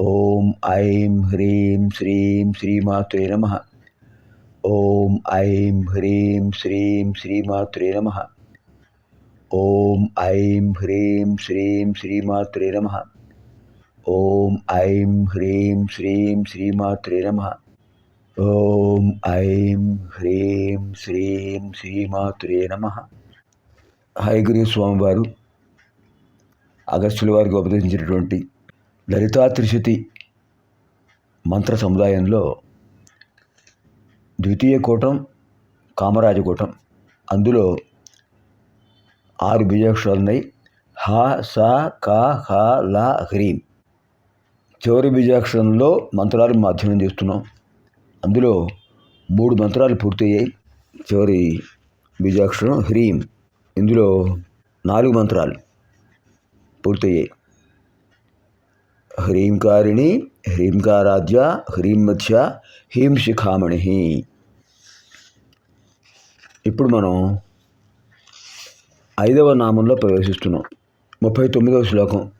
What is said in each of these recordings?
ఓం ఐం హ్రీం శ్రీం శ్రీమాతృ నమ. ఓం ఐం హ్రీం శ్రీం శ్రీమాతృ నమ. ఓం ఐం హ్రీం శ్రీం శ్రీమాతృ నమ. ఓం ఐం హ్రీం శ్రీం శ్రీమాతృ నమ. ఓం ఐం హ్రీం శ్రీం శ్రీమాతృ నమ. హైగురు స్వామివారు అగస్టుల వారికి ఉపదేశించినటువంటి లలితా త్రిశతి మంత్ర సముదాయంలో ద్వితీయ కూటం కామరాజకూటం అందులో ఆరు బీజాక్షరాలు ఉన్నాయి. హ స క హ ల హ్రీం చివరి బీజాక్షరంలో మంత్రాలు మాధ్యమం చేస్తున్నాం. అందులో మూడు మంత్రాలు పూర్తయ్యాయి. చివరి బీజాక్షరం హ్రీం ఇందులో నాలుగు మంత్రాలు పూర్తయ్యాయి. హ్రీంకారిణి హ్రీంకారాధ్య హ్రీం మధ్య హీం శిఖామణి. ఇప్పుడు మనం ఐదవ నామంలో ప్రవేశిస్తున్నాం. ముప్పై తొమ్మిదవ శ్లోకం.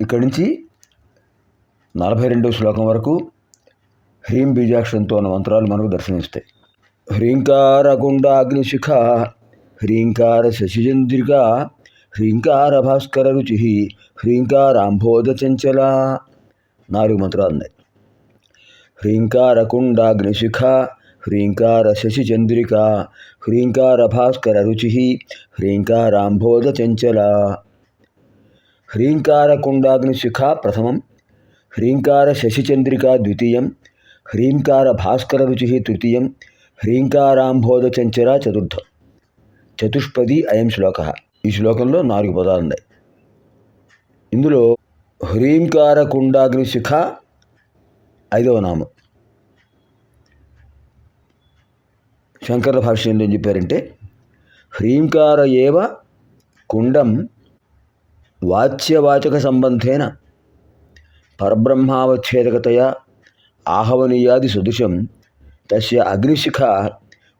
ఇక్కడి నుంచి నలభై రెండవ శ్లోకం వరకు హ్రీం బీజాక్షరంతో ఉన్న మంత్రాలు మనకు దర్శనమిస్తాయి. హ్రీంకార గుండాగ్నిశిఖ హ్రీంకార శశిచంద్రిక హ్రీంకార భాస్కర రుచి హ్రీంకారాంబోధ చంచల నాలుగు మంత్రాలు ఉన్నాయి హ్రీంకార కుండాగ్నిశిఖ హ్రీంకార శశిచంద్రిక హ్రీంకార భాస్కర రుచి హ్రీంకారాంబోధ చంచల హ్రీంకార కుండాగ్నిశిఖ ప్రథమం హ్రీంకార శశిచంద్రిక ద్వితీయం హ్రీంకార భాస్కర రుచి తృతీయం హ్రీంకారాంబోధ చంచల చతుర్థం చతుష్పది అయం శ్లోక ఈ శ్లోకంలో నాలుగు పదాలు ఉన్నాయి. ఇందులో హ్రీంకార కుండాగ్ని శిఖ ఐదవ నామం. శంకర భాష్యంలో ఏం చెప్పారంటే హ్రీంకార ఏవ కుండం వాచ్యవాచక సంబంధేన పరబ్రహ్మావచ్ఛేదకతయా ఆహవనీయాది సదృశం తస్య అగ్నిశిఖ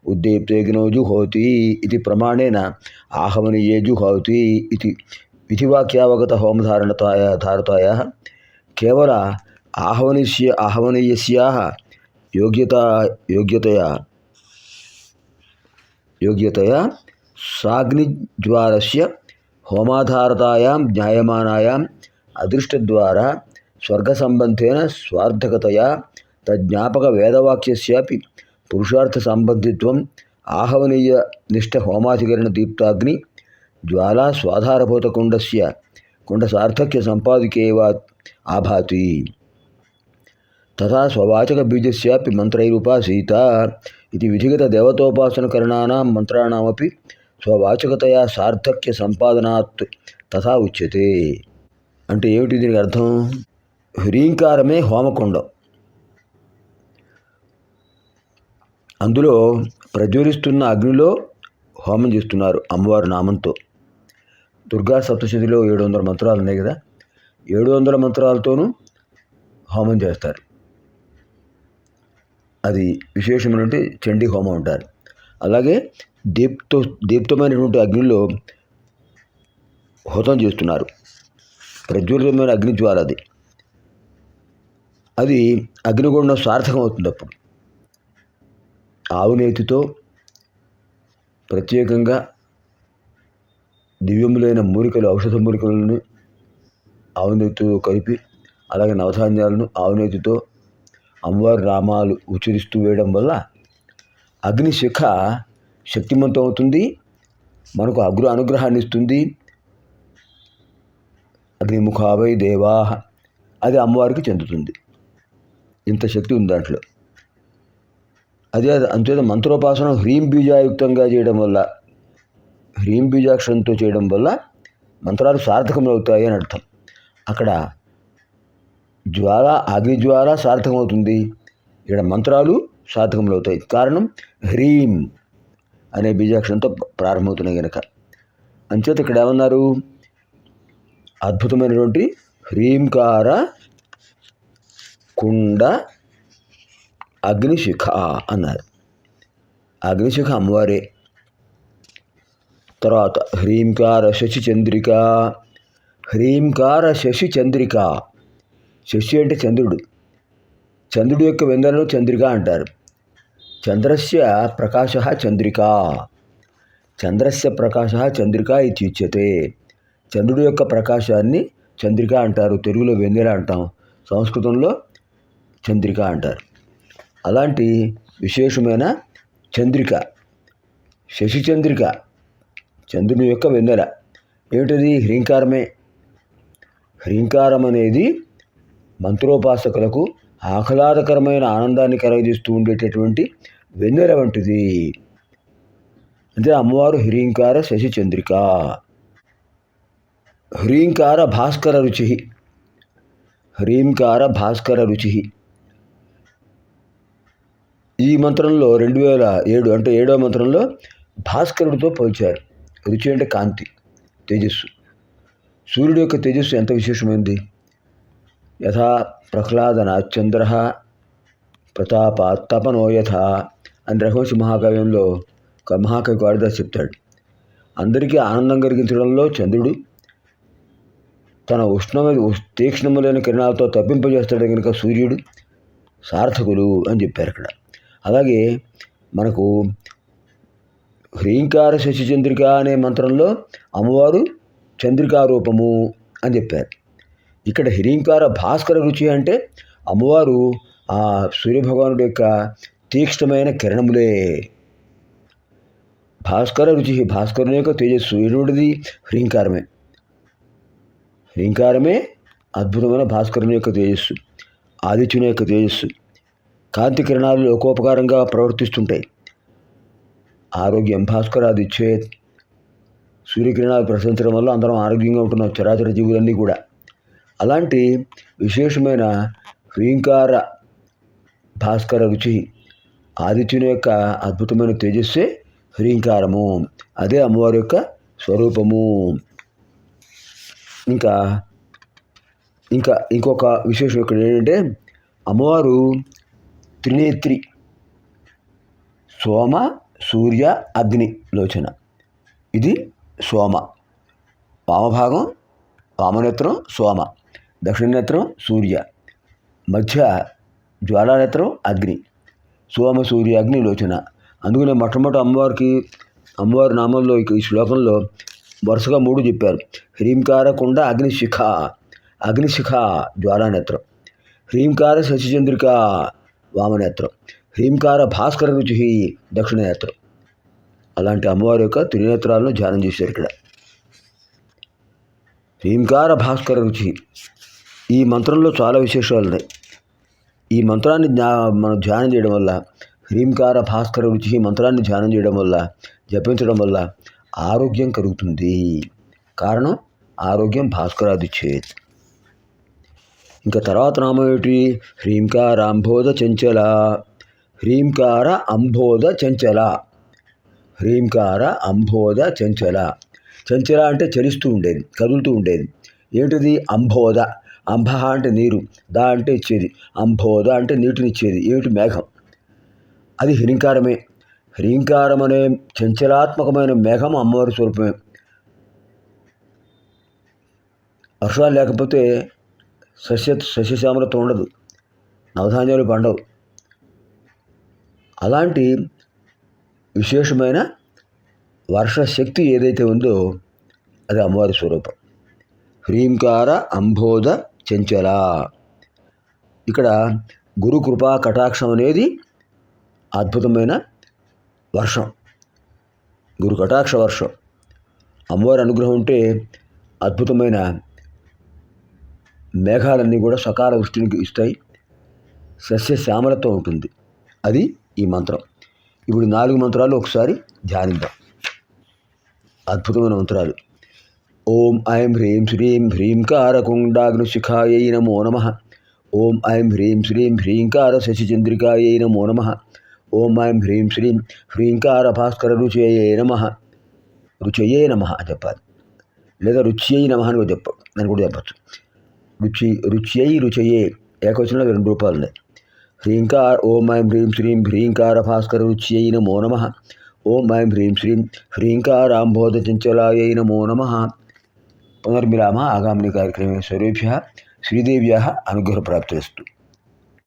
उद्दीप्तेऽग्नौ जुहोति इति प्रमाणेन आहवनीये जुहोति इति। विधिवाक्यावगत होमधारणताया धारतायाः केवल आहवनीय आहवनीय योग्यता योग्यतया योग्यतया साग्निज्वालस्य होमाधारतायां अदृष्ट द्वारा स्वर्गसंबंधेन स्वार्थकतया तज्ज्ञापकवेदवाक्यस्यापि పురుషార్థ సంబంధిత్వం ఆహవనీయ నిష్ట హోమాధికరణ దీప్తాగ్ని జ్వాలా స్వాధారభూత కుండస్య కుండ సార్థక్య సంపాదికేవా ఆభాతి. తథా స్వవాచక బీజస్యాపి మంత్రైరుపాసీత ఇది విధిగత దేవతోపాసనకరణానాం మంత్రాణమపి స్వవాచకతయా సార్థక్య సంపాదనాత్ తథా ఉచ్యతే. అంటే ఏమిటి దీనికి అర్థం? హ్రీంకారమే హోమకుండం. అందులో ప్రజ్వలిస్తున్న అగ్నిలో హోమం చేస్తున్నారు అమ్మవారు నామంతో. దుర్గా సప్తశతిలో ఏడు వందల మంత్రాలు ఉన్నాయి కదా ఏడు వందల మంత్రాలతోనూ హోమం చేస్తారు. అది విశేషమైనటువంటి చండీ హోమం అంటారు. అలాగే దీప్తో దీప్తమైనటువంటి అగ్నిలో హోతం చేస్తున్నారు. ప్రజ్వలితమైన అగ్ని జ్వాల అది అది అగ్నిగుండం సార్థకం అవుతుంది అప్పుడు. ఆవునేతితో ప్రత్యేకంగా దివ్యములైన మూలికలు ఔషధ మూలికలను ఆవునేతితో కలిపి అలాగే నవధాన్యాలను ఆవునేతితో అమ్మవారి నామాలు ఉచ్చరిస్తూ వేయడం వల్ల అగ్నిశిఖ శక్తివంతం అవుతుంది మనకు అగ్ర అనుగ్రహాన్ని ఇస్తుంది. అగ్నిముఖావై దేవా అది అమ్మవారికి చెందుతుంది. ఇంత శక్తి ఉంది దాంట్లో. అదే అంతేత మంత్రోపాసన హ్రీం బీజాయుక్తంగా చేయడం వల్ల హ్రీం బీజాక్షరంతో చేయడం వల్ల మంత్రాలు సార్థకమవుతాయి అని అర్థం. అక్కడ జ్వాల అగ్ని జ్వాల సార్థకమవుతుంది. ఇక్కడ మంత్రాలు సార్థకములవుతాయి కారణం హ్రీం అనే బీజాక్షరంతో ప్రారంభమవుతున్నాయి కనుక అంచేత ఇక్కడ ఏమన్నారు? అద్భుతమైనటువంటి హ్రీంకార కుండ అగ్నిశిఖ అన్నారు అగ్నిశిఖ అమ్మవారే తర్వాత హ్రీంకార శశి చంద్రిక హ్రీంకార శశి చంద్రిక శశి అంటే చంద్రుడు. చంద్రుడి యొక్క వెందలను చంద్రిక అంటారు. చంద్రస్య ప్రకాశ చంద్రిక. చంద్రస్య ప్రకాశ చంద్రిక ఇత్యుచ్యతే చంద్రుడి యొక్క ప్రకాశాన్ని చంద్రిక అంటారు. తెలుగులో వెన్నెల అంటాం. సంస్కృతంలో చంద్రిక అంటారు. అలాంటి విశేషమైన చంద్రిక శశిచంద్రిక చంద్రుని యొక్క వెన్నెల. ఏమిటది? హ్రీంకారమే. హ్రీంకారం అనేది మంత్రోపాసకులకు ఆహ్లాదకరమైన ఆనందాన్ని కలగజేస్తూ ఉండేటటువంటి వెన్నెల వంటిది. అంటే అమ్మవారు హ్రీంకార శశిచంద్రిక. హ్రీంకార భాస్కర రుచి హ్రీంకార భాస్కర రుచి ఈ మంత్రంలో రెండు వేల ఏడు అంటే ఏడవ మంత్రంలో భాస్కరుడితో పోల్చారు. రుచి అంటే కాంతి తేజస్సు. సూర్యుడు యొక్క తేజస్సు ఎంత విశేషమైంది? యథా ప్రహ్లాదనాచంద్ర ప్రతాపాత్తపనో యథ అని రఘువంశ మహాకావ్యంలో ఒక మహాకవి కాళిదాస్ చెప్తాడు. అందరికీ ఆనందం కలిగించడంలో చంద్రుడు తన ఉష్ణమైన తీక్ష్ణములైన కిరణాలతో తప్పింపజేస్తాడు కనుక సూర్యుడు సార్థకులు అని చెప్పారు ఇక్కడ అలాగే మనకు హ్రీంకార శశి చంద్రిక అనే మంత్రంలో అమ్మవారు చంద్రికా రూపము అని చెప్పారు. ఇక్కడ హ్రీంకార భాస్కర రుచి అంటే అమ్మవారు ఆ సూర్యభగవానుడి యొక్క తీక్ష్ణమైన కిరణములే. భాస్కర రుచి భాస్కరుని యొక్క తేజస్సు ఎటువంటిది? హ్రీంకారమే. హ్రీంకారమే అద్భుతమైన భాస్కరుని యొక్క తేజస్సు ఆదిత్యుని యొక్క తేజస్సు. కాంతి కిరణాలు లోకోపకారంగా ప్రవర్తిస్తుంటాయి ఆరోగ్యం భాస్కరాది చేత్ సూర్యకిరణాలు ప్రసరించడం వల్ల అందరం ఆరోగ్యంగా ఉంటున్నాం చరాచర జీవులన్నీ కూడా. అలాంటి విశేషమైన హ్రీంకార భాస్కర రుచి ఆదిత్యుని యొక్క అద్భుతమైన తేజస్సే హ్రీంకారము అదే అమ్మవారి యొక్క స్వరూపము. ఇంకా ఇంకా ఇంకొక విశేషం ఇక్కడ ఏంటంటే అమ్మవారు త్రినేత్రి. సోమ సూర్య అగ్ని లోచన. ఇది సోమ. వామభాగం వామనేత్రం సోమ. దక్షిణనేత్రం సూర్య. మధ్య జ్వాలానేత్రం అగ్ని. సోమ సూర్య అగ్ని లోచన. అందుకనే మొట్టమొదటి అమ్మవారికి అమ్మవారి నామంలో ఈ శ్లోకంలో వరుసగా మూడు చెప్పారు. హ్రీంకారకుండ అగ్నిశిఖ అగ్నిశిఖ జ్వాలానేత్రం. హ్రీంకార శశిచంద్రిక వామనేత్రం. హ్రీంకార భాస్కర రుచి దక్షిణనేత్రం. అలాంటి అమ్మవారి యొక్క త్రినేత్రాలను ధ్యానం చేశారు ఇక్కడ. హ్రీంకార భాస్కర రుచి ఈ మంత్రంలో చాలా విశేషాలు ఉన్నాయి. ఈ మంత్రాన్ని జ్ఞా మనం ధ్యానం చేయడం వల్ల హ్రీంకార భాస్కర రుచి మంత్రాన్ని ధ్యానం చేయడం వల్ల జపించడం వల్ల ఆరోగ్యం కలుగుతుంది. కారణం ఆరోగ్యం భాస్కరాది చేతి. ఇంకా తర్వాత నామం ఏమిటి? హ్రీంకార అంబోధ చంచల. హ్రీంకార అంబోధ చంచల. హ్రీంకార అంబోధ చంచల. చంచల అంటే చలిస్తూ ఉండేది కదులుతూ ఉండేది. ఏంటిది? అంబోధ. అంబ అంటే నీరు దా అంటే ఇచ్చేది అంబోధ అంటే నీటినిచ్చేది ఏమిటి? మేఘం. అది హ్రీంకారమే. హ్రీంకారం అనే చంచలాత్మకమైన మేఘం అమ్మవారి స్వరూపమే. వర్షాలు లేకపోతే సస్య సస్యశ్యామలత్వం ఉండదు నవధాన్యాలు పండవు. అలాంటి విశేషమైన వర్షశక్తి ఏదైతే ఉందో అది అమ్మవారి స్వరూపం. హ్రీంకార అంబోధ చెంచల. ఇక్కడ గురు కృపా కటాక్షం అనేది అద్భుతమైన వర్షం. గురు కటాక్ష వర్షం. అమ్మవారి అనుగ్రహం ఉంటే అద్భుతమైన మేఘాలన్నీ కూడా సకాల వృష్టిని ఇస్తాయి. సస్య శ్యామలతో ఉంటుంది. అది ఈ మంత్రం. ఇప్పుడు నాలుగు మంత్రాలు ఒకసారి ధ్యానిద్దాం. అద్భుతమైన మంత్రాలు. ఓం ఐం హ్రీం శ్రీం హ్రీంకారకుండాగ్నిశిఖాయై నమో నమ. ఓం ఐం హ్రీం శ్రీం హ్రీంకార శశిచంద్రికాయై నమో నమ. ఓం ఐం హ్రీం శ్రీం హ్రీంకార భాస్కర రుచయే నమ. రుచయే నమ అని చెప్పాలి. లేదా రుచ్యై నమ అని కూడా చెప్ప అని కూడా చెప్పచ్చు. రుచి రుచ్యై రుచయే. ఏకవచనంలో రెండు రూపాలు ఉన్నాయి. హ్రీంకార ఓం ఐం హ్రీం శ్రీం హ్రీంకార భాస్కర రుచ్యై నమో నమ. ఓం ఐం హ్రీం శ్రీం హ్రీంకారాంబోధ చంచలాయై నమో నమ. పునర్మిలామ. ఆగామిని కార్యక్రమే స్వరూభ్య శ్రీదేవ్యా అనుగ్రహప్రాప్తిరస్తు.